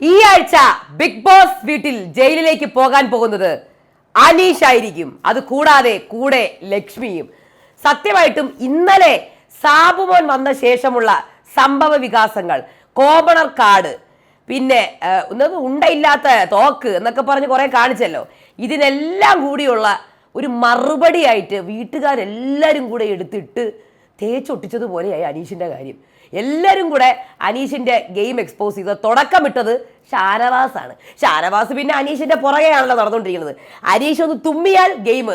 ഈ ആഴ്ച big boss വീട്ടിൽ ജയിലിലേക്ക് പോകാൻ പോകുന്നത് അനീഷ് ആയിരിക്കും. അത് കൂടാതെ കൂടെ ലക്ഷ്മിയും. സത്യമായിട്ടും ഇന്നലെ സാബുമോൻ വന്ന ശേഷമുള്ള സംഭവ വികാസങ്ങൾ കോമണർ കാർഡ് പിന്നെ ഉണ്ടയില്ലാത്ത തോക്ക് എന്നൊക്കെ പറഞ്ഞ് കുറെ കാണിച്ചല്ലോ. ഇതിനെല്ലാം കൂടിയുള്ള ഒരു മറുപടിയായിട്ട് വീട്ടുകാരെല്ലാവരും കൂടെ എടുത്തിട്ട് തേച്ചൊട്ടിച്ചതുപോലെയായി അനീഷിന്റെ കാര്യം. എല്ലാവരും കൂടെ അനീഷിന്റെ ഗെയിം എക്സ്പോസ് ചെയ്ത തുടക്കമിട്ടത് ഷാനവാസാണ്. ഷാനവാസ് പിന്നെ അനീഷിന്റെ പുറകെയാണല്ലോ നടന്നുകൊണ്ടിരിക്കുന്നത്. അനീഷ് ഒന്ന് തുമ്മിയാൽ ഗെയിം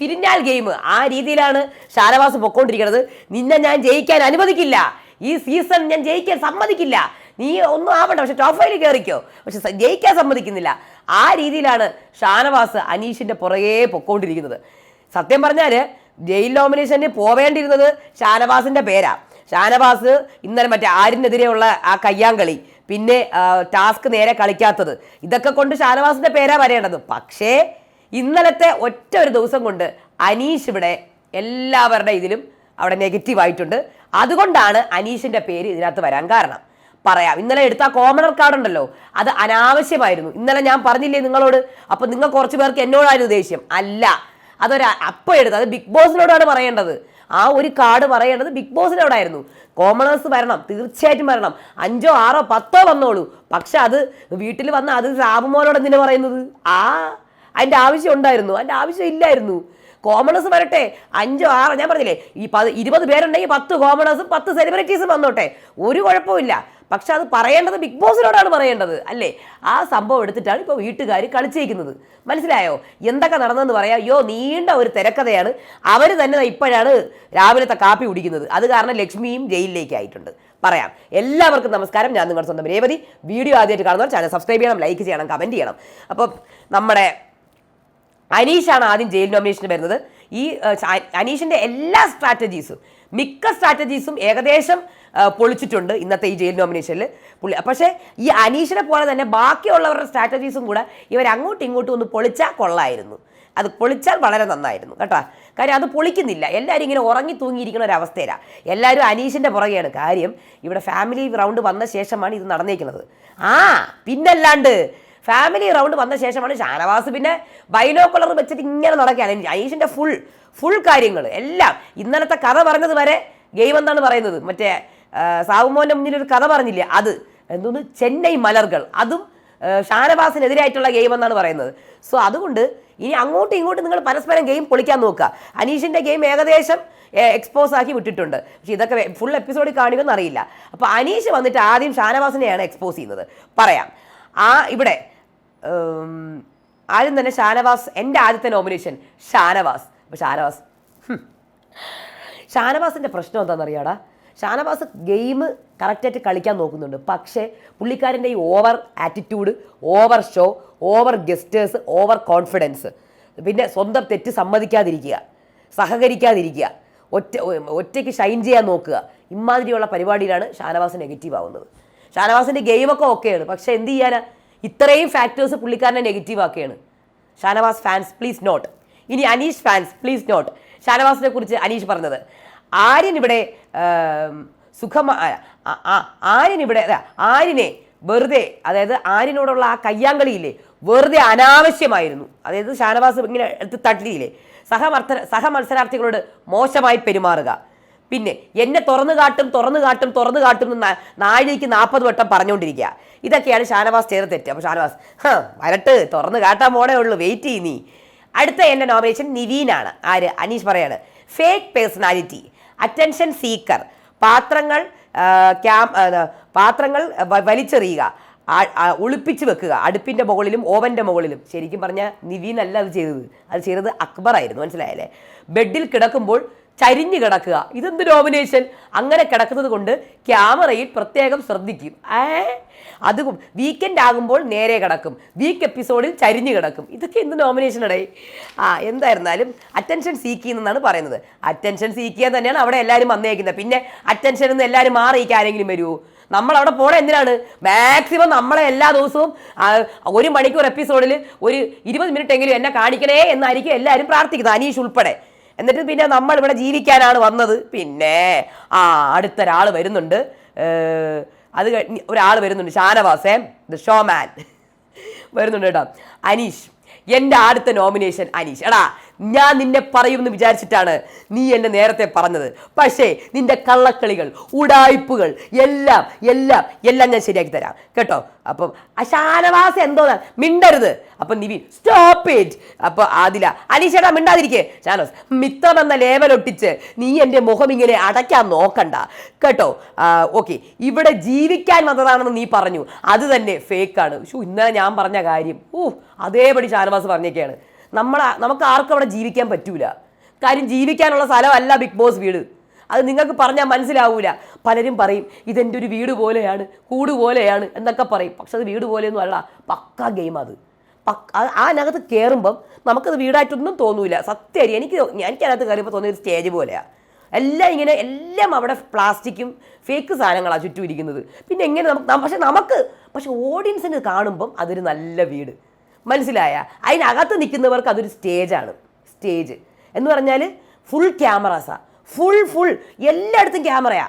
തിരിഞ്ഞാൽ ഗെയിം. ആ രീതിയിലാണ് ഷാനവാസ് പൊക്കോണ്ടിരിക്കുന്നത്. നിന്നെ ഞാൻ ജയിക്കാൻ അനുവദിക്കില്ല. ഈ സീസൺ ഞാൻ ജയിക്കാൻ സമ്മതിക്കില്ല. നീ ഒന്നും ആവണ്ട. പക്ഷെ ടോപ്പ് കയറിക്കോ പക്ഷെ ജയിക്കാൻ സമ്മതിക്കുന്നില്ല. ആ രീതിയിലാണ് ഷാനവാസ് അനീഷിന്റെ പുറകെ പൊക്കോണ്ടിരിക്കുന്നത്. സത്യം പറഞ്ഞാൽ ജയിൽ നോമിനേഷന് പോവേണ്ടിയിരുന്നത് ഷാനവാസിന്റെ പേരാ. ഷാനവാസ് ഇന്നലെ മറ്റേ ആരിനെതിരെയുള്ള ആ കയ്യാങ്കളി പിന്നെ ടാസ്ക് നേരെ കളിക്കാത്തത്. ഇതൊക്കെ കൊണ്ട് ഷാനവാസിന്റെ പേരാ വരേണ്ടത്. പക്ഷേ ഇന്നലത്തെ ഒറ്റ ഒരു ദിവസം കൊണ്ട് അനീഷ് ഇവിടെ എല്ലാവരുടെ ഇതിലും അവിടെ നെഗറ്റീവ് ആയിട്ടുണ്ട്. അതുകൊണ്ടാണ് അനീഷിന്റെ പേര് ഇതിനകത്ത് വരാൻ കാരണം. പറയാം. ഇന്നലെ എടുത്ത കോമണർ കാർഡ് ഉണ്ടല്ലോ അത് അനാവശ്യമായിരുന്നു. ഇന്നലെ ഞാൻ പറഞ്ഞില്ലേ നിങ്ങളോട്? അപ്പൊ നിങ്ങൾ കുറച്ച് പേർക്ക് എന്നോടായിരുന്നു ദേഷ്യം. അല്ല അതൊരു അപ്പ എടുത്ത് അത് ബിഗ് ബോസിനോടാണ് പറയേണ്ടത്. ആ ഒരു കാർഡ് പറയേണ്ടത് ബിഗ് ബോസിനോടായിരുന്നു കോമണേഴ്സ് വരണം തീർച്ചയായിട്ടും വരണം. അഞ്ചോ ആറോ പത്തോ വന്നോളൂ. പക്ഷെ അത് വീട്ടിൽ വന്ന അത് സാബുമോനോട് എന്തിനാ പറയുന്നത്? ആ അതിന്റെ ആവശ്യം ഉണ്ടായിരുന്നു. അതിന്റെ ആവശ്യം ഇല്ലായിരുന്നു. കോമണേഴ്സ് വരട്ടെ അഞ്ചോ ആറോ ഞാൻ പറഞ്ഞില്ലേ ഈ പത് ഇരുപത് പേരുണ്ടെങ്കിൽ പത്ത് കോമണേഴ്സും പത്ത് സെലിബ്രിറ്റീസും വന്നോട്ടെ. ഒരു കുഴപ്പമില്ല പക്ഷെ അത് പറയേണ്ടത് ബിഗ് ബോസിനോടാണ് പറയേണ്ടത് അല്ലേ? ആ സംഭവം എടുത്തിട്ടാണ് ഇപ്പോൾ വീട്ടുകാർ കളിച്ചേക്കുന്നത്. മനസ്സിലായോ? എന്തൊക്കെ നടന്നെന്ന് പറയാം. അയ്യോ നീണ്ട ഒരു തിരക്കഥയാണ്. അവർ തന്നെ ഇപ്പോഴാണ് രാവിലത്തെ കാപ്പി കുടിക്കുന്നത്. അത് കാരണം ലക്ഷ്മിയും ജയിലിലേക്ക് ആയിട്ടുണ്ട്. പറയാം. എല്ലാവർക്കും നമസ്കാരം. ഞാൻ നിങ്ങളുടെ സ്വന്തം രേവതി. വീഡിയോ ആദ്യമായിട്ട് കാണുന്നവർ ചാനൽ സബ്സ്ക്രൈബ് ചെയ്യണം ലൈക്ക് ചെയ്യണം കമന്റ് ചെയ്യണം. അപ്പോൾ നമ്മുടെ അനീഷാണ് ആദ്യം ജയിൽ നോമിനേഷന് വരുന്നത്. ഈ അനീഷിന്റെ എല്ലാ സ്ട്രാറ്റജീസും മിക്ക സ്ട്രാറ്റജീസും ഏകദേശം പൊളിച്ചിട്ടുണ്ട് ഇന്നത്തെ ഈ ജയിൽ നോമിനേഷനിൽ പുള്ളി പക്ഷേ ഈ അനീഷിനെ പോലെ തന്നെ ബാക്കിയുള്ളവരുടെ സ്ട്രാറ്റജീസും കൂടെ ഇവർ അങ്ങോട്ടും ഇങ്ങോട്ടും ഒന്ന് പൊളിച്ചാൽ കൊള്ളായിരുന്നു. അത് പൊളിച്ചാൽ വളരെ നന്നായിരുന്നു കേട്ടോ. കാര്യം അത് പൊളിക്കുന്നില്ല. എല്ലാവരും ഇങ്ങനെ ഉറങ്ങി തൂങ്ങിയിരിക്കുന്ന ഒരു എല്ലാവരും അനീഷിന്റെ പുറകെയാണ്. കാര്യം ഇവിടെ ഫാമിലി റൗണ്ട് വന്ന ശേഷമാണ് ഇത് നടന്നേക്കുന്നത്. ആ പിന്നല്ലാണ്ട് ഫാമിലി റൗണ്ട് വന്ന ശേഷമാണ് ഷാനവാസ് പിന്നെ ബൈനോക്കുലർ വെച്ചിട്ട് ഇങ്ങനെ നടക്കുകയാണ്. അനീഷിന്റെ ഫുൾ ഫുൾ കാര്യങ്ങൾ എല്ലാം. ഇന്നലത്തെ കഥ പറഞ്ഞത് വരെ ഗെയിം എന്താണ് പറയുന്നത്. മറ്റേ സാവുമോന്റെ മുന്നിൽ ഒരു കഥ പറഞ്ഞില്ലേ? അത്. എന്തോന്ന്? ചെന്നൈ മലർകൾ. അതും ഷാനവാസിനെതിരായിട്ടുള്ള ഗെയിം എന്നാണ് പറയുന്നത്. സോ അതുകൊണ്ട് ഇനി അങ്ങോട്ടും ഇങ്ങോട്ടും നിങ്ങൾ പരസ്പരം ഗെയിം പൊളിക്കാൻ നോക്കുക. അനീഷിന്റെ ഗെയിം ഏകദേശം എക്സ്പോസ് ആക്കി വിട്ടിട്ടുണ്ട്. പക്ഷെ ഇതൊക്കെ ഫുൾ എപ്പിസോഡിൽ കാണുമെന്ന് അറിയില്ല. അപ്പോൾ അനീഷ് വന്നിട്ട് ആദ്യം ഷാനവാസിനെയാണ് എക്സ്പോസ് ചെയ്യുന്നത്. പറയാം. ആ ഇവിടെ ആദ്യം തന്നെ ഷാനവാസ് എന്റെ ആദ്യത്തെ നോമിനേഷൻ ഷാനവാസ്. അപ്പോൾ ഷാനവാസ്. ഷാനവാസിന്റെ പ്രശ്നം എന്താണെന്നറിയാടാ? ഷാനവാസ് ഗെയിം കറക്റ്റായിട്ട് കളിക്കാൻ നോക്കുന്നുണ്ട്. പക്ഷേ പുള്ളിക്കാരന്റെ ഈ over attitude over show over gestures over confidence പിന്നെ സ്വന്തം തെറ്റ് സമ്മതിക്കാതിരിക്കുക സഹകരിക്കാതിരിക്കുക ഒറ്റ ഒറ്റയ്ക്ക് ഷൈൻ ചെയ്യാൻ നോക്കുക ഇമാതിരിയുള്ള പരിപാടിയിലാണ് ഷാനവാസ് നെഗറ്റീവ് ആവുന്നത്. ഷാനവാസിന്റെ ഗെയിമൊക്കെ ഓക്കെയാണ് പക്ഷേ എന്ത് ചെയ്യാനാ? ഇത്രയും ഫാക്ടേഴ്സ് പുള്ളിക്കാരനെ നെഗറ്റീവ് ആക്കുകയാണ്. ഷാനവാസ് ഫാൻസ് പ്ലീസ് നോട്ട് ഇനി അനീഷ് ഫാൻസ് പ്ലീസ് നോട്ട് ഷാനവാസിനെ കുറിച്ച് അനീഷ് പറഞ്ഞത്. ആര്യൻ ഇവിടെ സുഖമ ആര്യൻ ഇവിടെ ആര്യനെ വെറുതെ അതായത് ആര്യനോടുള്ള ആ കയ്യാങ്കളിയില്ലേ വെറുതെ അനാവശ്യമായിരുന്നു. അതായത് ഷാനവാസ് ഇങ്ങനെ എടുത്ത് തട്ടിയില്ലേ സഹമർത്ഥ സഹമത്സരാർത്ഥികളോട് മോശമായി പെരുമാറുക. പിന്നെ എന്നെ തുറന്നു കാട്ടും തുറന്നു കാട്ടും തുറന്നു കാട്ടും എന്ന് നാഴിക്ക് നാൽപ്പത് വട്ടം പറഞ്ഞുകൊണ്ടിരിക്കുക. ഇതൊക്കെയാണ് ഷാനവാസ് ചെയ്ത തെറ്റ്. അപ്പോൾ ഷാനവാസ് വരട്ട് തുറന്നു കാട്ടാൻ പോണേ ഉള്ളൂ വെയിറ്റ് ചെയ്യ് നീ. അടുത്ത എന്റെ നോമിനേഷൻ നിവീനാണ്. ആര്? അനീഷ് പറയാണ്. ഫേക്ക് പേഴ്സണാലിറ്റി അറ്റൻഷൻ സീക്കർ പാത്രങ്ങൾ ക്യാം പാത്രങ്ങൾ വലിച്ചെറിയുക. ഒളിപ്പിച്ച് വെക്കുക. അടുപ്പിന്റെ മുകളിലും ഓവന്റെ മുകളിലും. ശരിക്കും പറഞ്ഞാൽ നിവീൻ അല്ല അത് ചെയ്തത്. അത് ചെയ്തത് അക്ബർ ആയിരുന്നു മനസ്സിലായല്ലേ? ബെഡിൽ കിടക്കുമ്പോൾ ചരിഞ്ഞു കിടക്കുക. ഇതെന്ത് നോമിനേഷൻ അങ്ങനെ കിടക്കുന്നത് കൊണ്ട് ക്യാമറയിൽ പ്രത്യേകം ശ്രദ്ധിക്കും. ഏ? അത് വീക്കെൻഡ് ആകുമ്പോൾ നേരെ കിടക്കും. വീക്ക് എപ്പിസോഡിൽ ചരിഞ്ഞു കിടക്കും. ഇതൊക്കെ എന്ത് നോമിനേഷൻ ഇടേ ആ എന്തായിരുന്നാലും അറ്റൻഷൻ സീക്ക് ചെയ്യുന്നതാണ് പറയുന്നത്. അറ്റൻഷൻ സീക്ക് ചെയ്യാൻ തന്നെയാണ് അവിടെ എല്ലാവരും വന്നേക്കുന്നത്. പിന്നെ അറ്റൻഷൻ എന്ന് എല്ലാവരും മാറിയിക്കാൻ ആരെങ്കിലും വരുമോ നമ്മളവിടെ പോണേ എന്തിനാണ്? മാക്സിമം നമ്മളെ എല്ലാ ദിവസവും ഒരു മണിക്കൂർ എപ്പിസോഡിൽ ഒരു ഇരുപത് മിനിറ്റ് എങ്കിലും എന്നെ കാണിക്കണേ എന്നായിരിക്കും എല്ലാവരും പ്രാർത്ഥിക്കുന്നത്. അനീഷ് ഉൾപ്പെടെ. എന്നിട്ട് പിന്നെ നമ്മൾ ഇവിടെ ജീവിക്കാനാണ് വന്നത്. പിന്നെ ആ അടുത്തൊരാൾ വരുന്നുണ്ട്. അത് ഒരാൾ വരുന്നുണ്ട്. ഷാനവാസേ ദ ഷോമാൻ വരുന്നുണ്ട് കേട്ടോ. അനീഷ്. എന്റെ അടുത്ത നോമിനേഷൻ അനീഷ്. എടാ ഞാൻ നിന്നെ പറയുമെന്ന് വിചാരിച്ചിട്ടാണ് നീ എന്നെ നേരത്തെ പറഞ്ഞത്. പക്ഷേ നിന്റെ കള്ളക്കളികൾ ഉടായ്പകൾ എല്ലാം എല്ലാം എല്ലാം ഞാൻ ശരിയാക്കി തരാം. കേട്ടോ? അപ്പം അശാനവാസം എന്തോ മിണ്ടരുത്. അപ്പം നിവി സ്റ്റോപ്പ് ഇറ്റ് അപ്പോൾ ആദില അനീഷേടാ മിണ്ടാതിരിക്കേ. ഷാനോസ് മിത്രം എന്ന ലേവൽ ഒട്ടിച്ച് നീ എന്റെ മുഖം ഇങ്ങനെ അടയ്ക്കാൻ നോക്കണ്ട. കേട്ടോ? ഓക്കെ. ഇവിടെ ജീവിക്കാൻ വന്നതാണെന്ന് നീ പറഞ്ഞു. അത് തന്നെ ഫേക്കാണ് ഇന്നലെ ഞാൻ പറഞ്ഞ കാര്യം. ഓ അതേപടി ഷാനവാസ് പറഞ്ഞൊക്കെയാണ് നമ്മളെ നമുക്ക് ആർക്കും അവിടെ ജീവിക്കാൻ പറ്റൂല. കാര്യം ജീവിക്കാനുള്ള സ്ഥലമല്ല ബിഗ് ബോസ് വീട്. അത് നിങ്ങൾക്ക് പറഞ്ഞാൽ മനസ്സിലാവൂല. പലരും പറയും ഇതെന്റെ ഒരു വീട് പോലെയാണ് കൂട് പോലെയാണ് എന്നൊക്കെ പറയും. പക്ഷെ അത് വീട് പോലെയൊന്നും അല്ല പക്ക ഗെയിം അത്. പക്ക അതിനകത്ത് കയറുമ്പം നമുക്കത് വീടായിട്ടൊന്നും തോന്നൂല. സത്യമായി എനിക്ക് എനിക്കതിനകത്ത് കയറിയപ്പോൾ തോന്നിയ സ്റ്റേജ് പോലെയാണ് എല്ലാം ഇങ്ങനെ എല്ലാം അവിടെ പ്ലാസ്റ്റിക്കും ഫേക്ക് സാധനങ്ങളാണ് ചുറ്റും ഇരിക്കുന്നത്. പിന്നെ എങ്ങനെ നമുക്ക് പക്ഷെ നമുക്ക് പക്ഷെ ഓഡിയൻസിന് കാണുമ്പം അതൊരു നല്ല വീട്. മനസ്സിലായ? അതിനകത്ത് നിൽക്കുന്നവർക്ക് അതൊരു സ്റ്റേജാണ് സ്റ്റേജ് എന്ന് പറഞ്ഞാൽ ഫുൾ ക്യാമറാസാ ഫുൾ ഫുൾ എല്ലായിടത്തും ക്യാമറയാ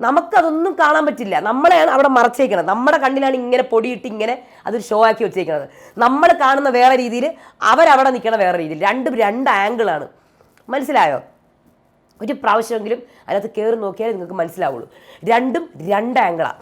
നമുക്കതൊന്നും കാണാൻ പറ്റില്ല. നമ്മളെയാണ് അവിടെ മറച്ചേക്കണത്. നമ്മുടെ കണ്ണിലാണ് ഇങ്ങനെ പൊടിയിട്ട് ഇങ്ങനെ അതൊരു ഷോ ആക്കി വെച്ചേക്കുന്നത് നമ്മൾ കാണുന്ന വേറെ രീതിയിൽ അവരവിടെ നിൽക്കണ വേറെ രീതിയിൽ. രണ്ടും രണ്ട് ആംഗിളാണ് മനസ്സിലായോ? ഒരു പ്രാവശ്യമെങ്കിലും അതിനകത്ത് കയറി നോക്കിയാൽ നിങ്ങൾക്ക് മനസ്സിലാവുള്ളൂ. രണ്ടും രണ്ട് ആംഗിളാണ്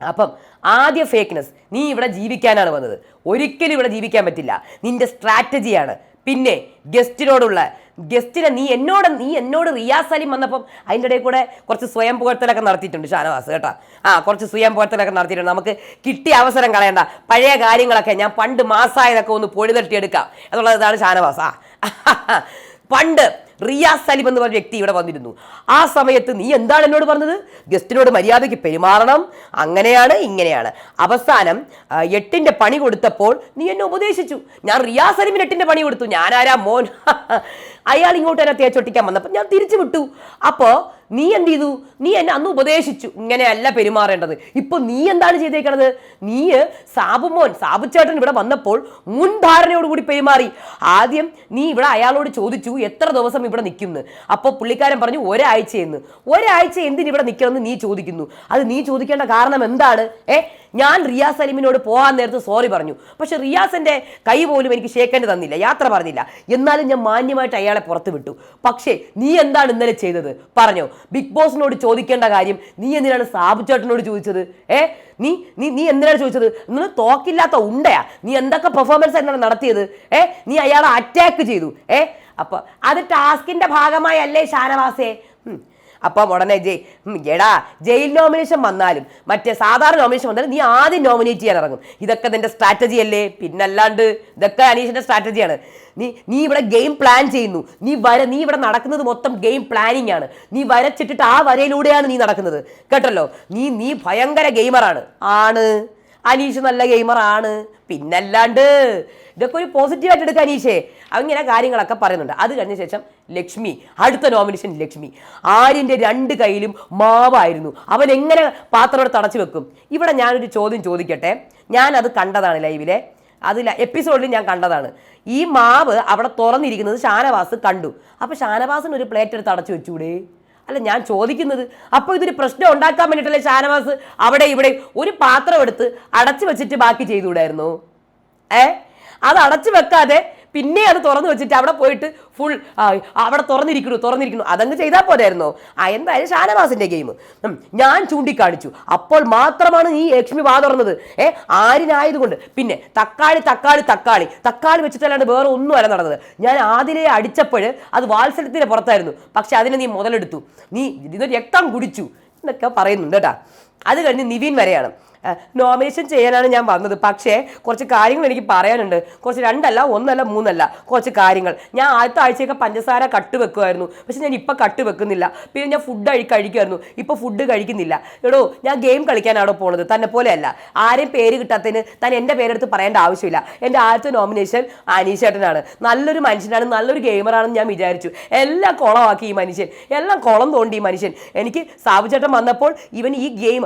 അപ്പം ആദ്യ ഫേക്ക്നെസ് നീ ഇവിടെ ജീവിക്കാനാണ് വന്നത്. ഒരിക്കലും ഇവിടെ ജീവിക്കാൻ പറ്റില്ല. നിന്റെ സ്ട്രാറ്റജിയാണ് പിന്നെ ഗസ്റ്റിനോടുള്ള ഗസ്റ്റിനെ നീ എന്നോട് നീ എന്നോട് റിയാസ് അലിം വന്നപ്പം അതിന്റെ ഇടയിൽ കൂടെ കുറച്ച് സ്വയം പുകഴ്ത്തലൊക്കെ നടത്തിയിട്ടുണ്ട് ഷാനവാസ് കേട്ടോ. ആ കുറച്ച് സ്വയം പുകഴ്ത്തലൊക്കെ നടത്തിയിട്ടുണ്ട്. നമുക്ക് കിട്ടിയ അവസരം കളയണ്ട. പഴയ കാര്യങ്ങളൊക്കെ ഞാൻ പണ്ട് മാസമായതൊക്കെ ഒന്ന് പൊടി തട്ടിയെടുക്കാം. എന്നുള്ളതാണ് ഷാനവാസ് ആ. പണ്ട് റിയാസ് സലിം എന്ന് പറഞ്ഞ വ്യക്തി ഇവിടെ വന്നിരുന്നു. ആ സമയത്ത് നീ എന്താണ് എന്നോട് പറഞ്ഞത്? ഗസ്റ്റിനോട് മര്യാദയ്ക്ക് പെരുമാറണം. അങ്ങനെയാണ് ഇങ്ങനെയാണ്. അവസാനം എട്ടിന്റെ പണി കൊടുത്തപ്പോൾ നീ എന്നെ ഉപദേശിച്ചു. ഞാൻ റിയാസ് സലിമിന് എട്ടിന്റെ പണി കൊടുത്തു. ഞാനാരാ മോൻ? അയാൾ ഇങ്ങോട്ട് എന്നെ തേച്ചൊട്ടിക്കാൻ വന്നപ്പോൾ ഞാൻ തിരിച്ചു വിട്ടു. അപ്പോൾ നീ എന്ത് ചെയ്തു? നീ എന്നെ അന്ന് ഉപദേശിച്ചു. ഇങ്ങനെയല്ല പെരുമാറേണ്ടത്. ഇപ്പൊ നീ എന്താണ് ചെയ്തേക്കണത്? നീ സാബുമോൻ സാബുച്ചേട്ടൻ ഇവിടെ വന്നപ്പോൾ മുൻധാരണയോടുകൂടി പെരുമാറി. ആദ്യം നീ ഇവിടെ അയാളോട് ചോദിച്ചു എത്ര ദിവസം ഇവിടെ നിൽക്കുന്നു? അപ്പോൾ പുള്ളിക്കാരൻ പറഞ്ഞു ഒരാഴ്ചയെന്ന്. ഒരാഴ്ച എന്തിന് ഇവിടെ നിൽക്കണമെന്ന് നീ ചോദിക്കുന്നു. അത് നീ ചോദിക്കേണ്ട കാരണം എന്താണ്? ഏ? ഞാൻ റിയാസ് സലീമിനോട് പോകാൻ നേരത്ത് സോറി പറഞ്ഞു. പക്ഷെ റിയാസിന്റെ കൈ പോലും എനിക്ക് ഷേക്കേണ്ടി തന്നില്ല. യാത്ര പറഞ്ഞില്ല. എന്നാലും ഞാൻ മാന്യമായിട്ട് അയാളെ പുറത്തു വിട്ടു. പക്ഷേ നീ എന്താണ് ഇന്നലെ ചെയ്തത്? പറഞ്ഞോ. ബിഗ് ബോസിനോട് ചോദിക്കേണ്ട കാര്യം നീ എന്തിനാണ് സാബു ചേട്ടനോട് ചോദിച്ചത്? ഏ? നീ നീ നീ എന്തിനാണ് ചോദിച്ചത്? നിങ്ങൾ തോക്കില്ലാത്ത ഉണ്ടയാ. നീ എന്തൊക്കെ പെർഫോമൻസ് എന്താണ് നടത്തിയത്? ഏ? നീ അയാളെ അറ്റാക്ക് ചെയ്തു. ഏ? അപ്പൊ അത് ടാസ്കിന്റെ ഭാഗമായി അല്ലേ ഷാനവാസേ. അപ്പം ഉടനെ ജയ് എടാ ജയിൽ നോമിനേഷൻ വന്നാലും മറ്റേ സാധാരണ നോമിനേഷൻ വന്നാലും നീ ആദ്യം നോമിനേറ്റ് ചെയ്യാൻ ഇറങ്ങും. ഇതൊക്കെ നിന്റെ സ്ട്രാറ്റജി അല്ലേ? പിന്നല്ലാണ്ട് ഇതൊക്കെ അനീഷിന്റെ സ്ട്രാറ്റജിയാണ് നീ നീ ഇവിടെ ഗെയിം പ്ലാൻ ചെയ്യുന്നു. നീ വര നീ ഇവിടെ നടക്കുന്നത് മൊത്തം ഗെയിം പ്ലാനിങ് ആണ്. നീ വരച്ചിട്ടിട്ട് ആ വരയിലൂടെയാണ് നീ നടക്കുന്നത്. കേട്ടല്ലോ? നീ നീ ഭയങ്കര ഗെയിമറാണ് ആണ്. അനീഷ് നല്ല ഗെയിമറാണ് പിന്നല്ലാണ്ട് ഇതൊക്കെ ഒരു പോസിറ്റീവായിട്ട് എടുക്കാൻ അനീഷേ. അങ്ങനെ കാര്യങ്ങളൊക്കെ പറയുന്നുണ്ട്. അത് കഴിഞ്ഞ ശേഷം ലക്ഷ്മി അടുത്ത നോമിനേഷൻ ലക്ഷ്മി. ആര്യന്റെ രണ്ട് കയ്യിലും മാവായിരുന്നു. അവൻ എങ്ങനെ പാത്രം എടുത്ത് അടച്ചു വെക്കും? ഇവിടെ ഞാനൊരു ചോദ്യം ചോദിക്കട്ടെ. ഞാൻ അത് കണ്ടതാണ് ലൈവിലെ അതിൽ എപ്പിസോഡിൽ ഞാൻ കണ്ടതാണ്. ഈ മാവ് അവിടെ തുറന്നിരിക്കുന്നത് ഷാനവാസ് കണ്ടു. അപ്പോൾ ഷാനവാസിന് ഒരു പ്ലേറ്റ് എടുത്ത് അടച്ചു വെച്ചൂടെ? അല്ല ഞാൻ ചോദിക്കുന്നത് അപ്പോൾ ഇതൊരു പ്രശ്നം ഉണ്ടാക്കാൻ വേണ്ടിയിട്ടല്ലേ ഷാനവാസ് അവിടെ ഇവിടെ ഒരു പാത്രം എടുത്ത് അടച്ചു വെച്ചിട്ട് ബാക്കി ചെയ്തുകൂടായിരുന്നു? ഏ? അത് അടച്ചു വെക്കാതെ പിന്നെ അത് തുറന്നു വെച്ചിട്ട് അവിടെ പോയിട്ട് ഫുൾ അവിടെ തുറന്നിരിക്കുന്നു തുറന്നിരിക്കുന്നു. അതങ്ങ് ചെയ്താൽ പോരായിരുന്നോ? ആ എന്തായാലും ഷാനവാസിന്റെ ഗെയിം ഞാൻ ചൂണ്ടിക്കാണിച്ചു. അപ്പോൾ മാത്രമാണ് ഈ ലക്ഷ്മി വാ തുറന്നത്. ഏ ആരിനായതുകൊണ്ട്. പിന്നെ തക്കാളി തക്കാളി തക്കാളി. തക്കാളി വെച്ചിട്ടല്ലാണ്ട് വേറെ ഒന്നും അല്ല നടന്നത്. ഞാൻ ആതിരെ അടിച്ചപ്പോൾ അത് വാത്സല്യത്തിന്റെ പുറത്തായിരുന്നു. പക്ഷെ അതിനെ നീ മുതലെടുത്തു. നീ ഇതിന് രക്തം കുടിച്ചു. എന്നൊക്കെ പറയുന്നുണ്ട് കേട്ടാ. അത് കഴിഞ്ഞ് നിവിൻ വരെയാണ്. നോമിനേഷൻ ചെയ്യാനാണ് ഞാൻ വന്നത്. പക്ഷേ കുറച്ച് കാര്യങ്ങൾ എനിക്ക് പറയാനുണ്ട്. കുറച്ച് രണ്ടല്ല ഒന്നല്ല മൂന്നല്ല കുറച്ച് കാര്യങ്ങൾ. ഞാൻ ആദ്യത്തെ ആഴ്ചയൊക്കെ പഞ്ചസാര കട്ട് വെക്കുമായിരുന്നു. പക്ഷെ ഞാൻ ഇപ്പം കട്ട് വെക്കുന്നില്ല. പിന്നെ ഞാൻ ഫുഡ് കഴി കഴിക്കുമായിരുന്നു. ഇപ്പോൾ ഫുഡ് കഴിക്കുന്നില്ല. എടോ ഞാൻ ഗെയിം കളിക്കാനാണോ പോണത്? തന്നെ പോലെയല്ല. ആരെയും പേര് കിട്ടാത്തതിന് താൻ എന്റെ പേരെടുത്ത് പറയേണ്ട ആവശ്യമില്ല. എന്റെ ആദ്യത്തെ നോമിനേഷൻ അനീഷേട്ടനാണ്. നല്ലൊരു മനുഷ്യനാണ് നല്ലൊരു ഗെയിമറാണെന്ന് ഞാൻ വിചാരിച്ചു. എല്ലാം കുളമാക്കി ഈ മനുഷ്യൻ. എല്ലാം കുളം തോണ്ടി ഈ മനുഷ്യൻ. എനിക്ക് സാബുചേട്ടൻ വന്നപ്പോൾ ഇവൻ ഈ ഗെയിം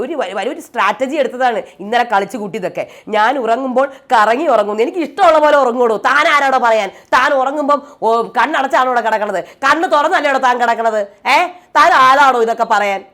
ഒരു വലിയൊരു വലിയൊരു സ്ട്രാറ്റജി എടുത്തതാണ് ഇന്നലെ കളിച്ച് കൂട്ടിയതൊക്കെ. ഞാൻ ഉറങ്ങുമ്പോൾ കറങ്ങി ഉറങ്ങുന്നു. എനിക്ക് ഇഷ്ടമുള്ള പോലെ ഉറങ്ങുള്ളൂ. താൻ ആരോടെ പറയാൻ? താൻ ഉറങ്ങുമ്പം കണ്ണടച്ചാണോ കിടക്കണത്. കണ്ണ് തുറന്നല്ലേടോ താൻ കിടക്കണത്? ഏ? താൻ ആരാണോ ഇതൊക്കെ പറയാൻ?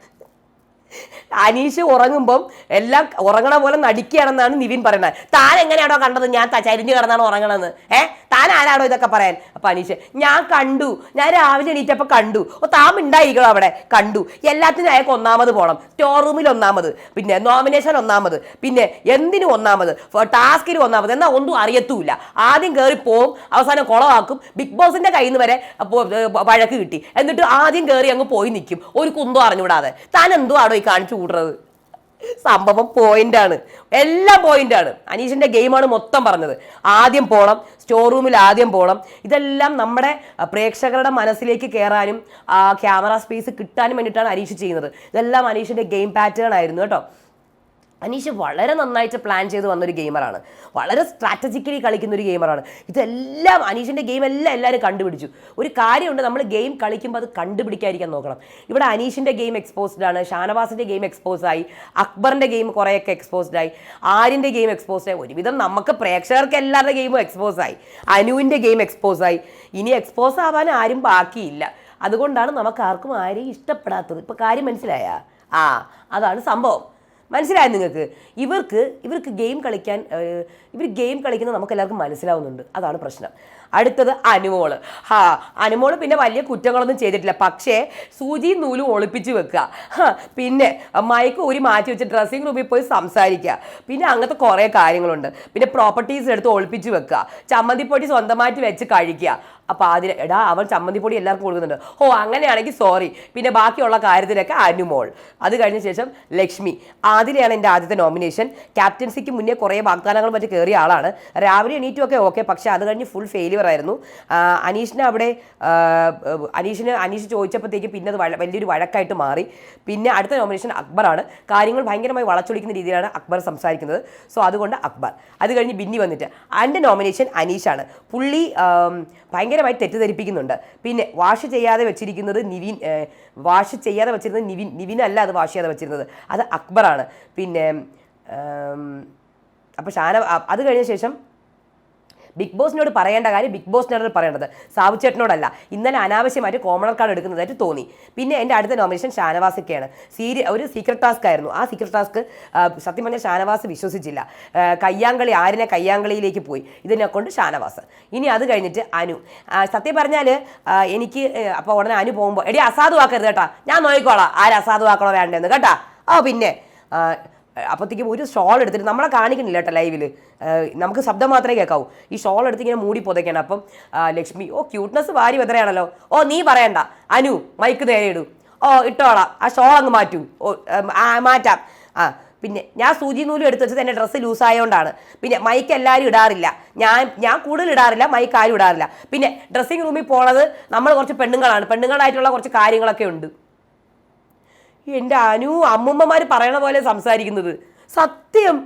അനീഷ് ഉറങ്ങുമ്പം എല്ലാം ഉറങ്ങണ പോലെ നടിക്കുകയാണെന്നാണ് നിവിൻ പറയുന്നത്. താൻ എങ്ങനെയാണോ കണ്ടത്? ഞാൻ ചരിഞ്ഞ് കിടന്നാണ് ഉറങ്ങണമെന്ന് ഏ? താൻ ആരാണോ ഇതൊക്കെ പറയാൻ? അപ്പൊ അനീഷ് ഞാൻ കണ്ടു. ഞാൻ രാവിലെ എണീറ്റപ്പോ കണ്ടു. ഓ താൻ ഉണ്ടായിരിക്കണം അവിടെ. കണ്ടു. എല്ലാത്തിനും അയാൾക്ക് ഒന്നാമത് പോകണം സ്റ്റോർ റൂമിൽ ഒന്നാമത്. പിന്നെ നോമിനേഷൻ ഒന്നാമത്. പിന്നെ എന്തിനും ഒന്നാമത്. ടാസ്കിന് ഒന്നാമത്. എന്നാൽ ഒന്നും അറിയത്തുമില്ല ആദ്യം കയറി പോവും. അവസാനം കുളമാക്കും ബിഗ് ബോസിന്റെ കയ്യിൽ നിന്ന് വരെ വഴക്ക് കിട്ടി. എന്നിട്ട് ആദ്യം കയറി അങ്ങ് പോയി നിൽക്കും ഒരു കുന്തോ അറിഞ്ഞുകൂടാതെ. താൻ എന്തോ ഈ കാണിച്ചു കൂട്ടുന്നത്. സംഭവം പോയിന്റ് ആണ്. എല്ലാം പോയിന്റ് ആണ്. അനീഷിന്റെ ഗെയിമാണ് മൊത്തം പറഞ്ഞത്. ആദ്യം പോണം സ്റ്റോർ റൂമിൽ ആദ്യം പോണം. ഇതെല്ലാം നമ്മുടെ പ്രേക്ഷകരുടെ മനസ്സിലേക്ക് കയറാനും ക്യാമറ സ്പേസ് കിട്ടാനും വേണ്ടിയിട്ടാണ് അനീഷ് ചെയ്യുന്നത്. ഇതെല്ലാം അനീഷിന്റെ ഗെയിം പാറ്റേൺ ആയിരുന്നു കേട്ടോ. അനീഷ് വളരെ നന്നായിട്ട് പ്ലാൻ ചെയ്ത് വന്നൊരു ഗെയിമറാണ് വളരെ സ്ട്രാറ്റജിക്കലി കളിക്കുന്ന ഒരു ഗെയിമറാണ് ഇതെല്ലാം അനീഷിന്റെ ഗെയിം എല്ലാം എല്ലാവരും കണ്ടുപിടിച്ചു. ഒരു കാര്യമുണ്ട് നമ്മൾ ഗെയിം കളിക്കുമ്പോൾ അത് കണ്ടുപിടിക്കാതിരിക്കാൻ നോക്കണം. ഇവിടെ അനീഷിന്റെ ഗെയിം എക്സ്പോസ്ഡ് ആണ് ഷാനവാസിന്റെ ഗെയിം എക്സ്പോസ് ആയി അക്ബറിന്റെ ഗെയിം കുറേയൊക്കെ എക്സ്പോസ്ഡ് ആയി ആര്യന്റെ ഗെയിം എക്സ്പോസ്ഡ് ആയി ഒരുവിധം നമുക്ക് പ്രേക്ഷകർക്ക് എല്ലാവരുടെ ഗെയിമും എക്സ്പോസ് ആയി അനുവിന്റെ ഗെയിം എക്സ്പോസ് ആയി. ഇനി എക്സ്പോസ് ആവാൻ ആരും ബാക്കിയില്ല. അതുകൊണ്ടാണ് നമുക്ക് ആർക്കും ആരെയും ഇഷ്ടപ്പെടാത്തത്. ഇപ്പോൾ കാര്യം മനസ്സിലായ? ആ അതാണ് സംഭവം. മനസ്സിലായോ നിങ്ങൾക്ക്? ഇവർക്ക് ഇവർക്ക് ഗെയിം കളിക്കാൻ ഇവർ ഗെയിം കളിക്കുന്നത് നമുക്കെല്ലാവർക്കും മനസ്സിലാവുന്നുണ്ട്. അതാണ് പ്രശ്നം. അടുത്തത് അനുമോൾ. ഹാ അനുമോൾ പിന്നെ വലിയ കുറ്റങ്ങളൊന്നും ചെയ്തിട്ടില്ല. പക്ഷേ സൂചിയും നൂലും ഒളിപ്പിച്ച് വെക്കുക. പിന്നെ മയക്ക് ഒരു മാറ്റി വെച്ച് ഡ്രസ്സിംഗ് റൂമിൽ പോയി സംസാരിക്കുക. പിന്നെ അങ്ങനത്തെ കുറേ കാര്യങ്ങളുണ്ട്. പിന്നെ പ്രോപ്പർട്ടീസ് എടുത്ത് ഒളിപ്പിച്ച് വെക്കുക. ചമ്മന്തിപ്പൊടി സ്വന്തമായിട്ട് വെച്ച് കഴിക്കുക. അപ്പോൾ അതിന് എടാ അവൻ ചമ്മന്തിപ്പൊടി എല്ലാവർക്കും കൊടുക്കുന്നുണ്ട്. ഓ അങ്ങനെയാണെങ്കിൽ സോറി. പിന്നെ ബാക്കിയുള്ള കാര്യത്തിലൊക്കെ അനുമോൾ. അത് കഴിഞ്ഞ ശേഷം ലക്ഷ്മി. ആതിരയാണ് എന്റെ ആദ്യത്തെ നോമിനേഷൻ. ക്യാപ്റ്റൻസിക്ക് മുന്നേ കുറേ വാഗ്ദാനങ്ങൾ മറ്റ് കയറിയ ആളാണ്. രാവിലെ എണീറ്റുമൊക്കെ ഓക്കെ. പക്ഷേ അത് കഴിഞ്ഞ് ഫുൾ ഫെയിലിയർ ആയിരുന്നു. അനീഷിന് അവിടെ അനീഷിന് അനീഷ് ചോദിച്ചപ്പോഴത്തേക്ക് പിന്നെ അത് വലിയൊരു വഴക്കായിട്ട് മാറി. പിന്നെ അടുത്ത നോമിനേഷൻ അക്ബറാണ്. കാര്യങ്ങൾ ഭയങ്കരമായി വളച്ചൊടിക്കുന്ന രീതിയിലാണ് അക്ബർ സംസാരിക്കുന്നത്. സോ അതുകൊണ്ട് അക്ബർ. അത് കഴിഞ്ഞ് ബിന്നി വന്നിട്ട്. എന്റെ നോമിനേഷൻ അനീഷാണ്. പുള്ളി ഭയങ്കരമായി തെറ്റിദ്ധരിപ്പിക്കുന്നുണ്ട്. പിന്നെ വാഷ് ചെയ്യാതെ വെച്ചിരിക്കുന്നത് നിവിൻ വാഷ് ചെയ്യാതെ വെച്ചിരുന്നത് നിവിൻ നിവിനല്ല അത് വാഷ് ചെയ്യാതെ വെച്ചിരുന്നത്. അത് അക്ബറാണ്. പിന്നെ അപ്പോൾ ഷാന അത് കഴിഞ്ഞ ശേഷം ബിഗ് ബോസിനോട് പറയേണ്ട കാര്യം ബിഗ് ബോസിനോട് പറയേണ്ടത്. സാബു ചേട്ടനോടല്ല ഇന്നലെ അനാവശ്യമായിട്ട് കോമണർ കാർഡ് എടുക്കുന്നതായിട്ട് തോന്നി. പിന്നെ എന്റെ അടുത്ത നോമിനേഷൻ ഷാനവാസൊക്കെയാണ്. സീരി ഒരു സീക്രട്ട് ടാസ്ക് ആയിരുന്നു. ആ സീക്രട്ട് ടാസ്ക് സത്യം പറഞ്ഞാൽ ഷാനവാസ് വിശ്വസിച്ചില്ല. കയ്യാങ്കളി ആരിനെ കയ്യാങ്കളിയിലേക്ക് പോയി. ഇതിനെ കൊണ്ട് ഷാനവാസ്. ഇനി അത് കഴിഞ്ഞിട്ട് അനു. സത്യം പറഞ്ഞാൽ എനിക്ക് അപ്പോൾ ഉടനെ അനു പോകുമ്പോൾ എടി അസാധുവാക്കരുത് കേട്ടാ. ഞാൻ നോക്കിക്കോളാം. ആര് അസാധുവാക്കണോ വേണ്ടെന്ന്. കേട്ടാ? ഓ പിന്നെ അപ്പോഴത്തേക്കും ഒരു ഷോൾ എടുത്തിട്ട് നമ്മളെ കാണിക്കുന്നില്ല കേട്ടോ ലൈവിൽ നമുക്ക് ശബ്ദം മാത്രമേ കേൾക്കാവൂ. ഈ ഷോൾ എടുത്ത് ഇങ്ങനെ മൂടി പുതയ്ക്കണം. അപ്പം ലക്ഷ്മി ഓ ക്യൂട്ട്നെസ് വാരി വെതറയാണല്ലോ. ഓ നീ പറയണ്ട. അനു മൈക്ക് നേരെ ഇടൂ. ഓ ഇട്ടോളാം. ആ ഷോൾ അങ്ങ് മാറ്റൂ. ഓ മാറ്റാം. ആ പിന്നെ ഞാൻ സൂചി നൂലും എടുത്ത് വെച്ചത് എന്റെ ഡ്രസ്സ് ലൂസായതുകൊണ്ടാണ് പിന്നെ മൈക്ക് എല്ലാവരും ഇടാറില്ല. ഞാൻ ഞാൻ കൂടുതൽ ഇടാറില്ല മൈക്ക് ആരും ഇടാറില്ല. പിന്നെ ഡ്രസ്സിങ് റൂമിൽ പോണത് നമ്മൾ കുറച്ച് പെണ്ണുങ്ങളാണ്. പെണ്ണുങ്ങളായിട്ടുള്ള കുറച്ച് കാര്യങ്ങളൊക്കെ ഉണ്ട്. എന്റെ അനു അമ്മുമ്മമാർ പറയണ പോലെ സംസാരിക്കുന്നത്. സത്യം.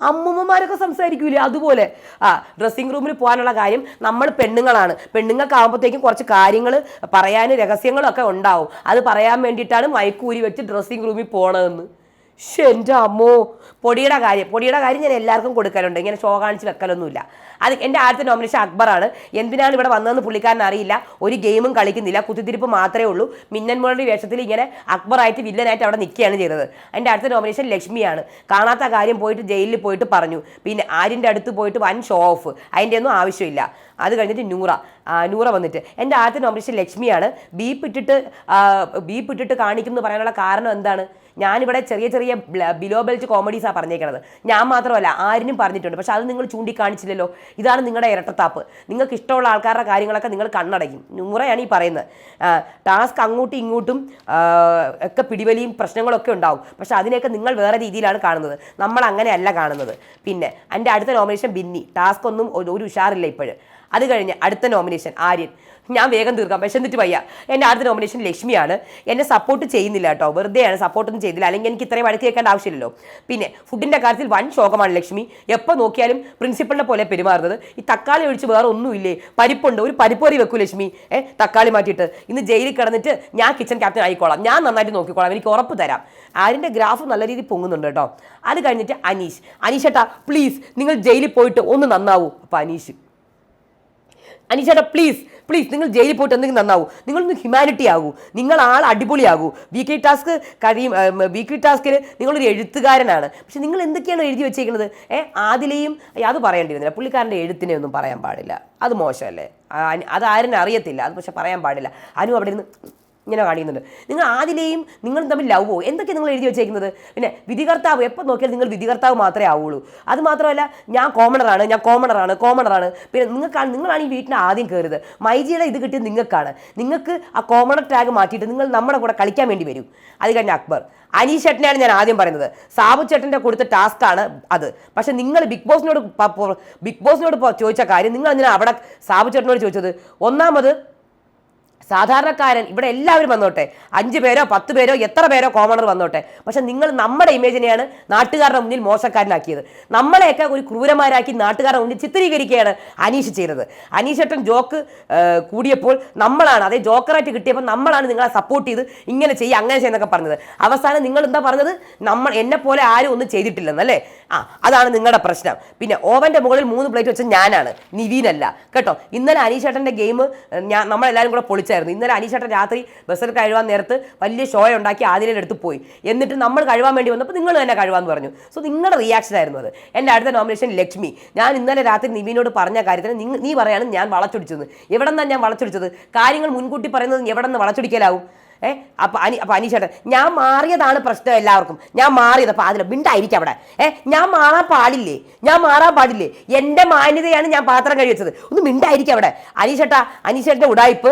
അമ്മുമ്മമാരൊക്കെ സംസാരിക്കൂലേ? അതുപോലെ. ആ ഡ്രസ്സിംഗ് റൂമിൽ പോകാനുള്ള കാര്യം നമ്മൾ പെണ്ണുങ്ങളാണ്. പെണ്ണുങ്ങൾക്കാകുമ്പോഴത്തേക്കും കുറച്ച് കാര്യങ്ങൾ പറയാനും രഹസ്യങ്ങളൊക്കെ ഉണ്ടാവും. അത് പറയാൻ വേണ്ടിയിട്ടാണ് മയക്കൂരി വെച്ച് ഡ്രസ്സിംഗ് റൂമിൽ പോണതെന്ന്. ശ്ശെ, എന്റെ അമ്മോ. പൊടിയുടെ കാര്യം പൊടിയുടെ കാര്യം ഞാൻ എല്ലാവർക്കും കൊടുക്കലുണ്ട്. ഇങ്ങനെ ഷോ കാണിച്ച് വെക്കലൊന്നുമില്ല. അത് എന്റെ ആദ്യത്തെ നോമിനേഷൻ അക്ബറാണ്. എന്തിനാണ് ഇവിടെ വന്നതെന്ന് പുള്ളിക്കാരൻ അറിയില്ല. ഒരു ഗെയിമും കളിക്കുന്നില്ല. കുത്തിത്തിരിപ്പ് മാത്രമേ ഉള്ളൂ. മിന്നൻ വേഷത്തിൽ ഇങ്ങനെ അക്ബറായിട്ട് വില്ലനായിട്ട് അവിടെ നിൽക്കുകയാണ് ചെയ്തത്. എന്റെ അടുത്ത നോമിനേഷൻ ലക്ഷ്മിയാണ്. കാണാത്ത കാര്യം പോയിട്ട് ജയിലിൽ പോയിട്ട് പറഞ്ഞു. പിന്നെ ആര്യന്റെ അടുത്ത് പോയിട്ട് വൻ ഷോ ഓഫ് അതിന്റെ ഒന്നും ആവശ്യമില്ല. അത് കഴിഞ്ഞിട്ട് നൂറ. നൂറ വന്നിട്ട്. എന്റെ ആദ്യത്തെ നോമിനേഷൻ ലക്ഷ്മിയാണ്. ബീപ്പ് ഇട്ടിട്ട് ബീപ്പ് ഇട്ടിട്ട് കാണിക്കുന്നു പറയാനുള്ള കാരണം എന്താണ്? ഞാനിവിടെ ചെറിയ ചെറിയ ബിലോ ബെൽറ്റ് കോമഡീസാണ് പറഞ്ഞേക്കണത്. ഞാൻ മാത്രമല്ല ആരിനും പറഞ്ഞിട്ടുണ്ട്. പക്ഷെ അത് നിങ്ങൾ ചൂണ്ടിക്കാണിച്ചില്ലല്ലോ. ഇതാണ് നിങ്ങളുടെ ഇരട്ടത്താപ്പ്. നിങ്ങൾക്ക് ഇഷ്ടമുള്ള ആൾക്കാരുടെ കാര്യങ്ങളൊക്കെ നിങ്ങൾ കണ്ണടയ്ക്കും. നൂറയാണ് ഈ പറയുന്നത്. ടാസ്ക് അങ്ങോട്ടും ഇങ്ങോട്ടും ഒക്കെ പിടിവലിയും പ്രശ്നങ്ങളൊക്കെ ഉണ്ടാവും. പക്ഷെ അതിനെയൊക്കെ നിങ്ങൾ വേറെ രീതിയിലാണ് കാണുന്നത്. നമ്മൾ അങ്ങനെയല്ല കാണുന്നത്. പിന്നെ എന്റെ അടുത്ത നോമിനേഷൻ ബിന്നി. ടാസ്ക് ഒന്നും ഒരു ഉഷാറില്ല ഇപ്പോഴും. അത് കഴിഞ്ഞ് അടുത്ത നോമിനേഷൻ ആര്യൻ. ഞാൻ വേഗം തീർക്കാം. വിശന്നിട്ട് വയ്യ. എന്റെ അടുത്ത നോമിനേഷൻ ലക്ഷ്മിയാണ്. എന്നെ സപ്പോർട്ട് ചെയ്യുന്നില്ല കേട്ടോ. വെറുതെയാണ് സപ്പോർട്ടൊന്നും ചെയ്തില്ല. അല്ലെങ്കിൽ എനിക്ക് ഇത്രയും വഴക്ക് കേൾക്കേണ്ട ആവശ്യമില്ലല്ലോ. പിന്നെ ഫുഡിന്റെ കാര്യത്തിൽ വൻ ശോകമാണ് ലക്ഷ്മി. എപ്പോൾ നോക്കിയാലും പ്രിൻസിപ്പളിനെ പോലെ പെരുമാറുന്നത്. ഈ തക്കാളി ഒഴിച്ച് വേറെ ഒന്നുമില്ലേ പരിപ്പുണ്ട്. ഒരു പരിപ്പറി വെക്കൂ ലക്ഷ്മി. ഏ തക്കാളി മാറ്റിയിട്ട്. ഇന്ന് ജയിലിൽ കിടന്നിട്ട് ഞാൻ കിച്ചൺ ക്യാപ്റ്റൻ ആയിക്കോളാം. ഞാൻ നന്നായിട്ട് നോക്കിക്കോളാം. എനിക്ക് ഉറപ്പ് തരാം. ആരിന്റെ ഗ്രാഫ് നല്ല രീതിയിൽ പൊങ്ങുന്നുണ്ട് കേട്ടോ. അത് കഴിഞ്ഞിട്ട് അനീഷ്. അനീഷ് ഏട്ടാ പ്ലീസ് നിങ്ങൾ ജയിലിൽ പോയിട്ട് ഒന്ന് നന്നാവൂ. അപ്പോൾ അനീഷ്. അനീഷേട്ടാ പ്ലീസ് പ്ലീസ് നിങ്ങൾ ജയിലിൽ പോയിട്ട് എന്തെങ്കിലും നന്നാവും. നിങ്ങളൊന്ന് ഹ്യൂമാനിറ്റി ആകൂ. നിങ്ങൾ ആൾ അടിപൊളിയാകൂ. വീക്ക്ലി ടാസ്ക് കഴിയും വീക്ക്ലി ടാസ്കിൽ നിങ്ങളൊരു എഴുത്തുകാരനാണ്. പക്ഷെ നിങ്ങൾ എന്തൊക്കെയാണ് എഴുതി വെച്ചേക്കുന്നത്? ഏ ആദിലെയും അത് പറയേണ്ടിയിരുന്നില്ല. പുള്ളിക്കാരന്റെ എഴുത്തിനെ ഒന്നും പറയാൻ പാടില്ല. അത് മോശമല്ലേ? അത് ആരും അറിയത്തില്ല അത് പക്ഷെ പറയാൻ പാടില്ല. അനു അവിടെ ഇരുന്ന് ഇങ്ങനെ കാണിക്കുന്നുണ്ട്. നിങ്ങൾ ആദിലെയും നിങ്ങളും തമ്മിൽ ലവോ? എന്തൊക്കെ നിങ്ങൾ എഴുതി വെച്ചേക്കുന്നത്? പിന്നെ വിധികർത്താവ് എപ്പോൾ നോക്കിയാൽ നിങ്ങൾ വിധികർത്താവ് മാത്രമേ ആവുള്ളൂ. അത് മാത്രമല്ല ഞാൻ കോമണറാണ് ഞാൻ കോമണറാണ് കോമണറാണ് പിന്നെ നിങ്ങൾക്കാണ് നിങ്ങളാണ് ഈ വീട്ടിന് ആദ്യം കയറിയത് മൈജിയുടെ ഇത് കിട്ടിയത് നിങ്ങൾക്കാണ്. നിങ്ങൾക്ക് ആ കോമണർ ടാഗ് മാറ്റിയിട്ട് നിങ്ങൾ നമ്മുടെ കൂടെ കളിക്കാൻ വേണ്ടി വരും. അത് കഴിഞ്ഞ അക്ബർ. അനീഷ് ചേട്ടനെയാണ് ഞാൻ ആദ്യം പറയുന്നത്. സാബു ചേട്ടന്റെ കൊടുത്ത ടാസ്ക്കാണ് അത്. പക്ഷേ നിങ്ങൾ ബിഗ് ബോസിനോട് ബിഗ് ബോസിനോട് ചോദിച്ച കാര്യം നിങ്ങൾ എന്തിനാണ് അവിടെ സാബു ചേട്ടനോട് ചോദിച്ചത്? ഒന്നാമത് സാധാരണക്കാരൻ ഇവിടെ എല്ലാവരും വന്നോട്ടെ. അഞ്ച് പേരോ പത്ത് പേരോ എത്ര പേരോ കോമണർ വന്നോട്ടെ. പക്ഷെ നിങ്ങൾ നമ്മുടെ ഇമേജിനെയാണ് നാട്ടുകാരുടെ മുന്നിൽ മോശക്കാരനാക്കിയത്. നമ്മളെയൊക്കെ ഒരു ക്രൂരമാരാക്കി നാട്ടുകാരുടെ മുന്നിൽ ചിത്രീകരിക്കുകയാണ് അനീഷ് ചെയ്തത്. അനീഷേട്ടൻ ജോക്ക് കൂടിയപ്പോൾ നമ്മളാണ് അതേ ജോക്കറായിട്ട് കിട്ടിയപ്പോൾ നമ്മളാണ് നിങ്ങളെ സപ്പോർട്ട് ചെയ്ത് ഇങ്ങനെ ചെയ്യുക അങ്ങനെ ചെയ്യുന്നൊക്കെ പറഞ്ഞത്. അവസാനം നിങ്ങൾ എന്താ പറഞ്ഞത്? നമ്മൾ എന്നെ പോലെ ആരും ഒന്നും ചെയ്തിട്ടില്ലെന്നല്ലേ ആ അതാണ് നിങ്ങളുടെ പ്രശ്നം. പിന്നെ ഓവന്റെ മുകളിൽ മൂന്ന് പ്ലേറ്റ് വെച്ച ഞാനാണ് നിവീനല്ല. കേട്ടോ? ഇന്നലെ അനീഷേട്ടന്റെ ഗെയിം ഞാൻ നമ്മളെല്ലാവരും കൂടെ പൊളിച്ചായിരുന്നു. ഇന്നലെ അനീഷേട്ടൻ രാത്രി ബസ്സിൽ കഴിവാൻ നേരത്ത് വലിയ ഷോ ഉണ്ടാക്കി ആദ്യം അടുത്ത് പോയി. എന്നിട്ട് നമ്മൾ കഴിവാൻ വേണ്ടി വന്നപ്പോൾ നിങ്ങൾ തന്നെ കഴിവാന്ന് പറഞ്ഞു. സോ നിങ്ങളുടെ റിയാക്ഷൻ ആയിരുന്നു അത്. എന്റെ അടുത്ത നോമിനേഷൻ ലക്ഷ്മി. ഞാൻ ഇന്നലെ രാത്രി നിവിനോട് പറഞ്ഞ കാര്യത്തിന് നീ പറയാണ് ഞാൻ വളച്ചൊടിച്ചത് എവിടെ നിന്നാണ് ഞാൻ വളച്ചൊടിച്ചത്? കാര്യങ്ങൾ മുൻകൂട്ടി പറയുന്നത് എവിടെ നിന്ന് വളച്ചൊടിക്കലാവും? ഏ അപ്പൊ അനി അപ്പൊ അനീഷേട്ടൻ ഞാൻ മാറിയതാണ് പ്രശ്നം എല്ലാവർക്കും. ഞാൻ മാറിയത് അപ്പൊ അതിൽ മിണ്ടായിരിക്കും അവിടെ. ഏ ഞാൻ മാറാൻ പാടില്ലേ? ഞാൻ മാറാൻ പാടില്ലേ? എന്റെ മാന്യതയാണ് ഞാൻ പാത്രം കഴിവച്ചത് ഒന്ന് മിണ്ടായിരിക്കും അവിടെ. അനീഷേട്ട അനീഷേട്ടന്റെ ഉടായ്പ്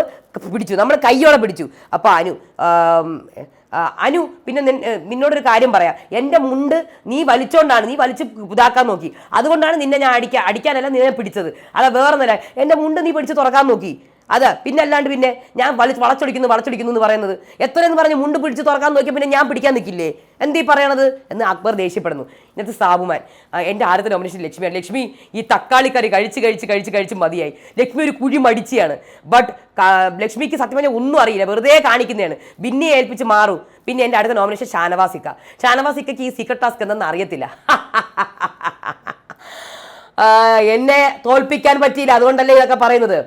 പിടിച്ചു. നമ്മൾ കയ്യോടെ പിടിച്ചു. അപ്പൊ അനു അനു പിന്നെ നിന്നോടൊരു കാര്യം പറയാം. എന്റെ മുണ്ട് നീ വലിച്ചോണ്ടാണ് നീ വലിച്ച് ഇതാക്കാൻ നോക്കി. അതുകൊണ്ടാണ് നിന്നെ ഞാൻ അടിക്കാൻ അടിക്കാനല്ല നിന്നെ പിടിച്ചത്. അല്ല വേറൊന്നല്ല എന്റെ മുണ്ട് നീ പിടിച്ച് തുറക്കാൻ നോക്കി. അത് പിന്നെ അല്ലാണ്ട് പിന്നെ ഞാൻ വള വളച്ചൊടിക്കുന്നു വളച്ചൊടിക്കുന്നു എന്ന് പറയുന്നത്. എത്രയെന്ന് പറഞ്ഞ് മുണ്ട് പിടിച്ച് തുറക്കാൻ നോക്കിയ പിന്നെ ഞാൻ പിടിക്കാൻ നിൽക്കില്ലേ എന്തീ പറയണത്? എന്ന് അക്ബർ ദേഷ്യപ്പെടുന്നു. ഇന്നത്തെ സാബുമാൻ എന്റെ ആദ്യത്തെ നോമിനേഷൻ ലക്ഷ്മിയാണ്. ലക്ഷ്മി ഈ തക്കാളി കറി കഴിച്ച് കഴിച്ച് കഴിച്ച് കഴിച്ച് മതിയായി. ലക്ഷ്മി ഒരു കുഴി മടിച്ചിയാണ്. ബട്ട് ലക്ഷ്മിക്ക് സത്യം പറഞ്ഞാൽ ഒന്നും അറിയില്ല. വെറുതെ കാണിക്കുന്നതാണ്. ബിന്നിയെ ഏൽപ്പിച്ച് മാറും. പിന്നെ എന്റെ അടുത്ത നോമിനേഷൻ ഷാനവാസിക്ക ഷാനവാസിക്കയ്ക്ക് ഈ സീക്രട്ട് ടാസ്ക് എന്തെന്ന് അറിയത്തില്ല. എന്നെ തോൽപ്പിക്കാൻ പറ്റിയില്ല. അതുകൊണ്ടല്ലേ ഇതൊക്കെ പറയുന്നത്.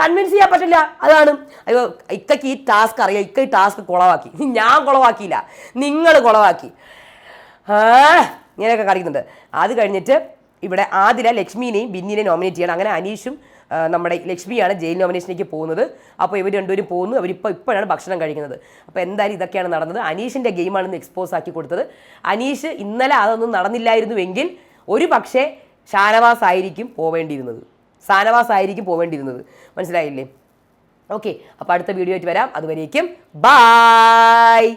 കൺവിൻസ് ചെയ്യാൻ പറ്റില്ല. അതാണ്. അയ്യോ ഇക്കയ്ക്ക് ഈ ടാസ്ക് അറിയാം. ഇക്ക ഈ ടാസ്ക് കുളവാക്കി. ഞാൻ കുളവാക്കിയില്ല. നിങ്ങൾ കുളവാക്കി. ഇങ്ങനെയൊക്കെ കളിക്കുന്നുണ്ട് അത് കഴിഞ്ഞിട്ട് ഇവിടെ ആദില ലക്ഷ്മിനെയും ബിന്നിനെയും നോമിനേറ്റ് ചെയ്യണം. അങ്ങനെ അനീഷും നമ്മുടെ ലക്ഷ്മിയാണ് ജയിൽ നോമിനേഷനിലേക്ക് പോകുന്നത്. അപ്പോൾ ഇവർ രണ്ടുപേരും പോകുന്നു. അവരിപ്പോൾ ഇപ്പോഴാണ് ഭക്ഷണം കഴിക്കുന്നത്. അപ്പോൾ എന്തായാലും ഇതൊക്കെയാണ് നടന്നത്. അനീഷിന്റെ ഗെയിമാണ് ഇന്ന് എക്സ്പോസ് ആക്കി കൊടുത്തത്. അനീഷ് ഇന്നലെ അതൊന്നും നടന്നില്ലായിരുന്നുവെങ്കിൽ ഒരു പക്ഷേ ഷാനവാസ് ആയിരിക്കും പോവേണ്ടിയിരുന്നത്. ഷാനവാസ് ആയിരിക്കും പോവേണ്ടിയിരുന്നത്. മനസ്സിലായില്ലേ? ഓക്കെ അപ്പോൾ അടുത്ത വീഡിയോ ആയിട്ട് വരാം. അതുവരേക്കും ബായ്